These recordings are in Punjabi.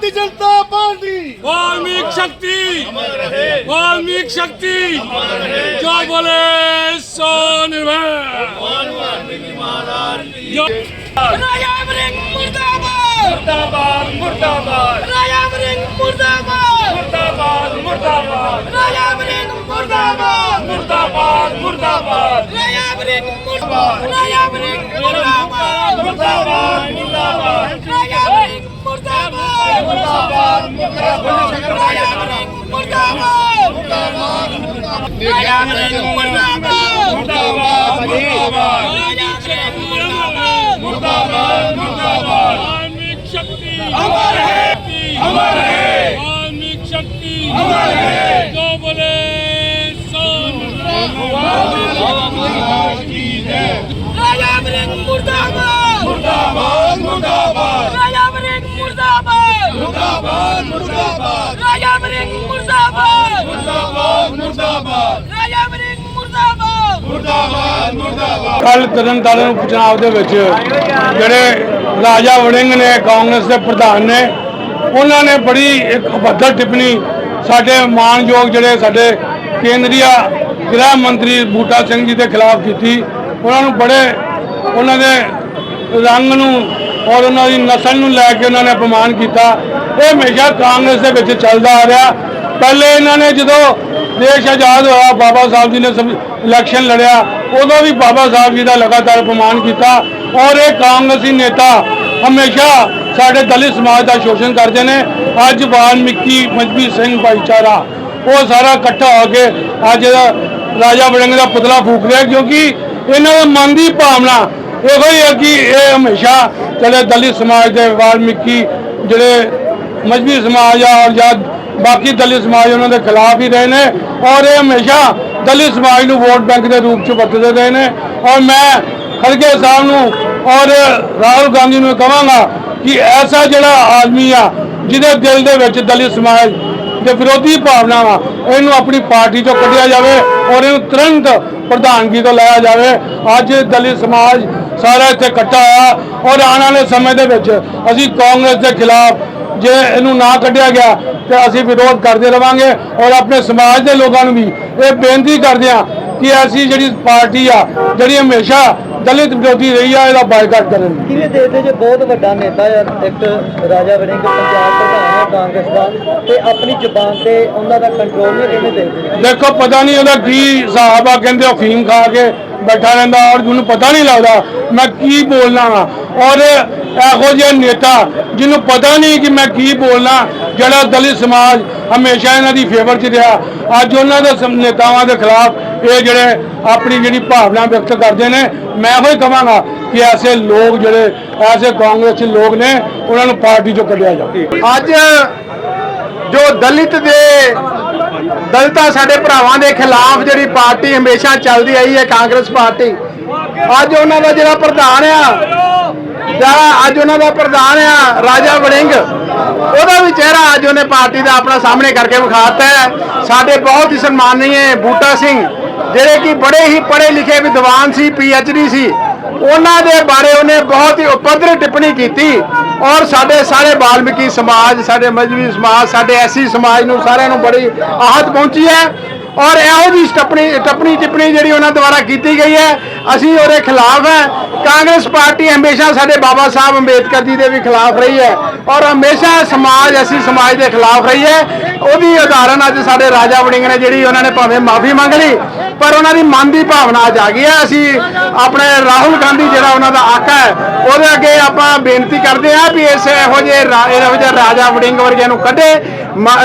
भारतीय जनता पार्टी वाल्मीकि शक्ति वाल्मीकि शक्ति जो बोले सो निर्भय मुर्दाबाद मुर्दाबाद अमर है अमर है ਮੁਰਦਾਬਾਦ ਕੱਲ ਤਰਨ ਤਾਰਨ ਪੰਜਾਬ ਦੇ ਵਿੱਚ ਜਿਹੜੇ ਰਾਜਾ ਵੜਿੰਗ ਨੇ ਕਾਂਗਰਸ ਦੇ ਪ੍ਰਧਾਨ ਨੇ ਉਹਨਾਂ ਨੇ ਬੜੀ ਇੱਕ ਬੱਦਰ ਟਿੱਪਣੀ ਸਾਡੇ ਮਾਨਯੋਗ ਜਿਹੜੇ ਸਾਡੇ ਕੇਂਦਰੀ ਗ੍ਰਹਿ ਮੰਤਰੀ ਬੂਟਾ ਸਿੰਘ ਜੀ ਦੇ ਖਿਲਾਫ ਕੀਤੀ। ਉਹਨਾਂ ਨੂੰ ਬੜੇ ਉਹਨਾਂ ਦੇ ਰੰਗ ਨੂੰ ਔਰ ਉਹਨਾਂ ਦੀ ਨਸਲ ਨੂੰ ਲੈ ਕੇ ਉਹਨਾਂ ਨੇ ਅਪਮਾਨ ਕੀਤਾ। ਇਹ ਹਮੇਸ਼ਾ ਕਾਂਗਰਸ ਦੇ ਵਿੱਚ ਚੱਲਦਾ ਆ ਰਿਹਾ। ਪਹਿਲੇ ਇਹਨਾਂ ਨੇ ਜਦੋਂ ਦੇਸ਼ ਆਜ਼ਾਦ ਹੋਇਆ, ਬਾਬਾ ਸਾਹਿਬ ਜੀ ਨੇ ਇਲੈਕਸ਼ਨ ਲੜਿਆ, ਉਦੋਂ ਵੀ ਬਾਬਾ ਸਾਹਿਬ ਜੀ ਦਾ ਲਗਾਤਾਰ ਅਪਮਾਨ ਕੀਤਾ ਔਰ ਇਹ ਕਾਂਗਰਸੀ ਨੇਤਾ ਹਮੇਸ਼ਾ ਸਾਡੇ ਦਲਿਤ ਸਮਾਜ ਦਾ ਸ਼ੋਸ਼ਣ ਕਰਦੇ ਨੇ। ਅੱਜ ਵਾਲਮੀਕੀ ਮਜਬੀ ਸਿੰਘ ਭਾਈਚਾਰਾ, ਉਹ ਸਾਰਾ ਇਕੱਠਾ ਹੋ ਕੇ ਅੱਜ ਰਾਜਾ ਵੜਿੰਗ ਦਾ ਪੁਤਲਾ ਫੂਕ ਰਿਹਾ ਕਿਉਂਕਿ ਇਹਨਾਂ ਦੇ ਮਨ ਦੀ ਭਾਵਨਾ ਇਹੋ ਹੀ ਹੈ ਕਿ ਇਹ ਹਮੇਸ਼ਾ ਜਿਹੜੇ ਦਲਿਤ ਸਮਾਜ ਦੇ ਵਾਲਮੀਕੀ ਜਿਹੜੇ ਮਜਬੀ ਸਮਾਜ ਆ ਔਰ ਜਾਂ ਬਾਕੀ ਦਲਿਤ ਸਮਾਜ ਉਹਨਾਂ ਦੇ ਖਿਲਾਫ ਹੀ ਰਹੇ ਨੇ ਔਰ ਇਹ ਹਮੇਸ਼ਾ ਦਲਿਤ ਸਮਾਜ ਨੂੰ ਵੋਟ ਬੈਂਕ ਦੇ ਰੂਪ ਚ ਵਰਤਦੇ ਰਹੇ ਨੇ। ਔਰ ਮੈਂ ਖੜਗੇ ਸਾਹਿਬ ਨੂੰ ਔਰ ਰਾਹੁਲ ਗਾਂਧੀ ਨੂੰ ਕਹਾਂਗਾ ਕਿ ਐਸਾ ਜਿਹੜਾ ਆਦਮੀ ਆ, ਜਿਹਦੇ ਦਿਲ ਦੇ ਵਿੱਚ ਦਲਿਤ ਸਮਾਜ ਦੇ ਵਿਰੋਧੀ ਭਾਵਨਾ ਵਾ ਇਹਨੂੰ ਆਪਣੀ ਪਾਰਟੀ ਤੋਂ ਕੱਢਿਆ ਜਾਵੇ ਔਰ ਇਹਨੂੰ ਤੁਰੰਤ ਪ੍ਰਧਾਨਗੀ ਤੋਂ ਲਾਇਆ ਜਾਵੇ। ਅੱਜ ਦਲਿਤ ਸਮਾਜ ਸਾਰਾ ਇੱਥੇ ਇਕੱਠਾ ਹੋਇਆ ਔਰ ਆਉਣ ਵਾਲੇ ਸਮੇਂ ਦੇ ਵਿੱਚ ਅਸੀਂ ਕਾਂਗਰਸ ਦੇ ਖਿਲਾਫ ਜੇ ਇਹਨੂੰ ਨਾ ਕੱਢਿਆ ਗਿਆ ਤੇ ਅਸੀਂ ਵਿਰੋਧ ਕਰਦੇ ਰਵਾਂਗੇ ਔਰ ਆਪਣੇ ਸਮਾਜ ਦੇ ਲੋਕਾਂ ਨੂੰ ਵੀ ਇਹ ਬੇਨਤੀ ਕਰਦੇ ਆ ਕਿ ਐਸੀ ਜਿਹੜੀ ਪਾਰਟੀ ਆ ਜਿਹੜੀ ਹਮੇਸ਼ਾ ਦਲਿਤ ਵਿਰੋਧੀ ਰਹੀ ਆ ਇਹਦਾ ਬਾਈਕਾਟ ਕਰਨ। ਕਿਵੇਂ ਦੇਖਦੇ ਜੇ ਬਹੁਤ ਵੱਡਾ ਨੇਤਾ ਹੈ ਇੱਕ ਰਾਜਾ ਵੜਿੰਗ ਪੰਜਾਬ ਪ੍ਰਧਾਨ ਹੈ ਕਾਂਗਰਸ ਦਾ ਤੇ ਆਪਣੀ ਜ਼ੁਬਾਨ ਤੇ ਉਹਨਾਂ ਦਾ ਕੰਟਰੋਲ ਨਹੀਂ ਕਿਵੇਂ ਦੇਖਦੇ ਨੇ ਦੇਖੋ ਪਤਾ ਨਹੀਂ ਉਹਦਾ ਕੀ ਹਿਸਾਬ ਆ ਕਹਿੰਦੇ ਉਹ ਫੀਮ ਖਾ ਕੇ ਬੈਠਾ ਰਹਿੰਦਾ ਔਰ ਜਿਹਨੂੰ ਪਤਾ ਨਹੀਂ ਲੱਗਦਾ ਮੈਂ ਕੀ ਬੋਲਣਾ ਵਾ। ਔਰ ਇਹੋ ਜਿਹੇ ਨੇਤਾ ਜਿਹਨੂੰ ਪਤਾ ਨਹੀਂ ਕਿ ਮੈਂ ਕੀ ਬੋਲਣਾ, ਜਿਹੜਾ ਦਲਿਤ ਸਮਾਜ ਹਮੇਸ਼ਾ ਇਹਨਾਂ ਦੀ ਫੇਵਰ 'ਚ ਰਿਹਾ। ਅੱਜ ਉਹਨਾਂ ਦੇ ਨੇਤਾਵਾਂ ਦੇ ਖਿਲਾਫ ਇਹ ਜਿਹੜੇ ਆਪਣੀ ਜਿਹੜੀ ਭਾਵਨਾ ਵਿਅਕਤ ਕਰਦੇ ਨੇ, ਮੈਂ ਇਹੋ ਕਹਾਂਗਾ ਕਿ ਐਸੇ ਲੋਕ ਜਿਹੜੇ, ਐਸੇ ਕਾਂਗਰਸੀ ਲੋਕ ਨੇ, ਉਹਨਾਂ ਨੂੰ ਪਾਰਟੀ 'ਚੋਂ ਕੱਢਿਆ ਜਾਵੇ। ਅੱਜ ਜੋ ਦਲਿਤ ਦੇ ਦਲਿਤਾਂ ਸਾਡੇ ਭਰਾਵਾਂ ਦੇ ਖਿਲਾਫ ਜਿਹੜੀ ਪਾਰਟੀ ਹਮੇਸ਼ਾ ਚੱਲਦੀ ਆਈ ਹੈ, ਕਾਂਗਰਸ ਪਾਰਟੀ। ਅੱਜ ਉਹਨਾਂ ਦਾ ਜਿਹੜਾ ਪ੍ਰਧਾਨ ਆ ਜਿਹੜਾ ਅੱਜ ਉਹਨਾਂ ਦਾ ਪ੍ਰਧਾਨ ਆ, ਰਾਜਾ ਵੜਿੰਗ, ਉਹਦਾ ਵੀ ਚਿਹਰਾ ਅੱਜ ਉਹਨੇ ਪਾਰਟੀ ਦਾ ਆਪਣਾ ਸਾਹਮਣੇ ਕਰਕੇ ਵਿਖਾਤਾ ਹੈ। ਸਾਡੇ ਬਹੁਤ ਹੀ ਸਨਮਾਨਨੀय ਬੂਟਾ ਸਿੰਘ, ਜਿਹੜੇ ਕਿ ਬੜੇ ਹੀ ਪੜ੍ਹੇ ਲਿਖੇ ਵਿਦਵਾਨ ਸੀ ਡੀ ਸੀ। ਉਹਨਾਂ ਦੇ ਬਾਰੇ ਉਹਨੇ ਬਹੁਤ ਹੀ ਉਪਦਰ ਟਿੱਪਣੀ ਕੀਤੀ ਔਰ ਸਾਡੇ ਸਾਰੇ ਬਾਲਮਿਕੀ ਸਮਾਜ, ਸਾਡੇ ਮਜਬੀ ਸਮਾਜ, ਸਾਡੇ ਐਸੀ ਸਮਾਜ ਨੂੰ ਸਾਰਿਆਂ ਨੂੰ ਬੜੀ ਆਹਤ ਪਹੁੰਚੀ ਹੈ ਔਰ ਇਹੋ ਜੀ ਟੱਪਣੀ ਟੱਪਣੀ ਟਿੱਪਣੀ ਜਿਹੜੀ ਉਹਨਾਂ ਦੁਆਰਾ ਕੀਤੀ ਗਈ ਹੈ, ਅਸੀਂ ਉਹਦੇ ਖਿਲਾਫ ਹੈ। ਕਾਂਗਰਸ ਪਾਰਟੀ ਹਮੇਸ਼ਾ ਸਾਡੇ ਬਾਬਾ ਸਾਹਿਬ ਅੰਬੇਦਕਰ ਜੀ ਦੇ ਵੀ ਖਿਲਾਫ ਰਹੀ ਹੈ ਔਰ ਹਮੇਸ਼ਾ ਸਮਾਜ, ਐਸੀ ਸਮਾਜ ਦੇ ਖਿਲਾਫ ਰਹੀ ਹੈ। ਉਹਦੀ ਉਦਾਹਰਨ ਅੱਜ ਸਾਡੇ ਰਾਜਾ ਵੜਿੰਗ ਨੇ ਜਿਹੜੀ ਉਹਨਾਂ ਨੇ ਭਾਵੇਂ ਮਾਫੀ ਮੰਗ ਲਈ, ਪਰ ਉਹਨਾਂ ਦੀ ਮਨ ਦੀ ਭਾਵਨਾ ਅੱਜ ਆ ਗਈ ਹੈ। ਅਸੀਂ ਆਪਣੇ ਰਾਹੁਲ ਗਾਂਧੀ ਜਿਹੜਾ ਉਹਨਾਂ ਦਾ ਆਕਾ ਹੈ, ਉਹਦੇ ਅੱਗੇ ਆਪਾਂ ਬੇਨਤੀ ਕਰਦੇ ਹਾਂ ਵੀ ਇਸ ਇਹੋ ਜਿਹੇ ਰਾ- ਇਹੋ ਜਿਹੇ ਰਾਜਾ ਵੜਿੰਗ ਵਰਗਿਆਂ ਨੂੰ ਕੱਢੇ।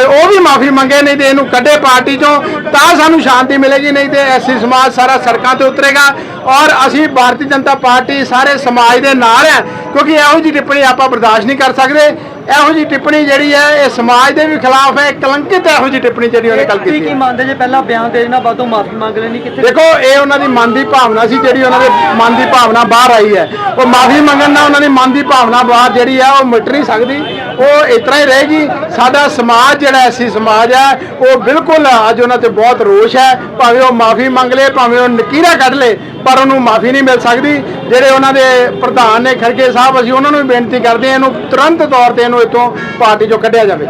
ਉਹ ਵੀ ਮਾਫੀ ਮੰਗੇ, ਨਹੀਂ ਤੇ ਇਹਨੂੰ ਕੱਢੇ ਪਾਰਟੀ ਚੋਂ, ਤਾਂ ਸਾਨੂੰ ਸ਼ਾਂਤੀ ਮਿਲੇਗੀ, ਨਹੀਂ ਤੇ ਐਸੀ ਸਮਾਜ ਸਾਰਾ ਸੜਕਾਂ ਤੇ ਉਤਰੇਗਾ। ਔਰ ਅਸੀਂ ਭਾਰਤੀ ਜਨਤਾ ਪਾਰਟੀ ਸਾਰੇ ਸਮਾਜ ਦੇ ਨਾਲ ਹੈ, ਕਿਉਂਕਿ ਇਹੋ ਜਿਹੀ ਟਿੱਪਣੀ ਆਪਾਂ ਬਰਦਾਸ਼ਤ ਨਹੀਂ ਕਰ ਸਕਦੇ। ਇਹੋ ਜਿਹੀ ਟਿੱਪਣੀ ਜਿਹੜੀ ਹੈ ਇਹ ਸਮਾਜ ਦੇ ਵੀ ਖਿਲਾਫ ਹੈ ਕਲੰਕਿਤ ਇਹੋ ਜਿਹੀ ਟਿੱਪਣੀ ਜਿਹੜੀ ਉਹਨੇ ਕੱਲ ਕੀਤੀ ਕੀ ਹੈ। ਮੰਨਦੇ ਜੇ ਪਹਿਲਾਂ ਬਿਆਨ ਦੇ ਦੇਣਾ ਬਾਅਦੋਂ ਮਾਫੀ ਮੰਗ ਲੈਣੀ ਕਿੱਥੇ ਦੇਖੋ ਇਹ ਉਹਨਾਂ ਦੀ ਮਨ ਦੀ ਭਾਵਨਾ ਸੀ ਜਿਹੜੀ ਉਹਨਾਂ ਦੇ ਮਨ ਦੀ ਭਾਵਨਾ ਬਾਹਰ ਆਈ ਹੈ। ਉਹ ਮਾਫੀ ਮੰਗਣ ਨਾਲ ਉਹਨਾਂ ਦੀ ਮਨ ਦੀ ਭਾਵਨਾ ਬਾਹਰ ਜਿਹੜੀ ਆ ਉਹ ਮਿਟ ਨਹੀਂ ਸਕਦੀ। ਉਹ ਇਸ ਤਰ੍ਹਾਂ ਹੀ ਰਹੇਗੀ। ਸਾਡਾ ਸਮਾਜ ਜਿਹੜਾ ਐਸੀ ਸਮਾਜ ਹੈ ਉਹ ਬਿਲਕੁਲ ਅੱਜ ਉਹਨਾਂ ਤੇ ਬਹੁਤ ਰੋਸ਼ ਹੈ। ਭਾਵੇਂ ਉਹ ਮਾਫੀ ਮੰਗ ਲੇ ਭਾਵੇਂ ਉਹ ਨਕੀਰਾ ਕੱਢ ਲੇ ਪਰ ਉਹਨੂੰ ਮਾਫੀ ਨਹੀਂ ਮਿਲ ਸਕਦੀ। ਜਿਹੜੇ ਉਹਨਾਂ ਦੇ ਪ੍ਰਧਾਨ ਨੇ ਖੜਗੇ ਸਾਹਿਬ ਅਸੀਂ ਉਹਨਾਂ ਨੂੰ ਵੀ ਬੇਨਤੀ ਕਰਦੇ ਹਾਂ ਇਹਨੂੰ ਤੁਰੰਤ ਤੌਰ ਤੇ ਇਹਨੂੰ ਇੱਥੋਂ ਪਾਰਟੀ ਚੋਂ ਕੱਢਿਆ ਜਾਵੇ।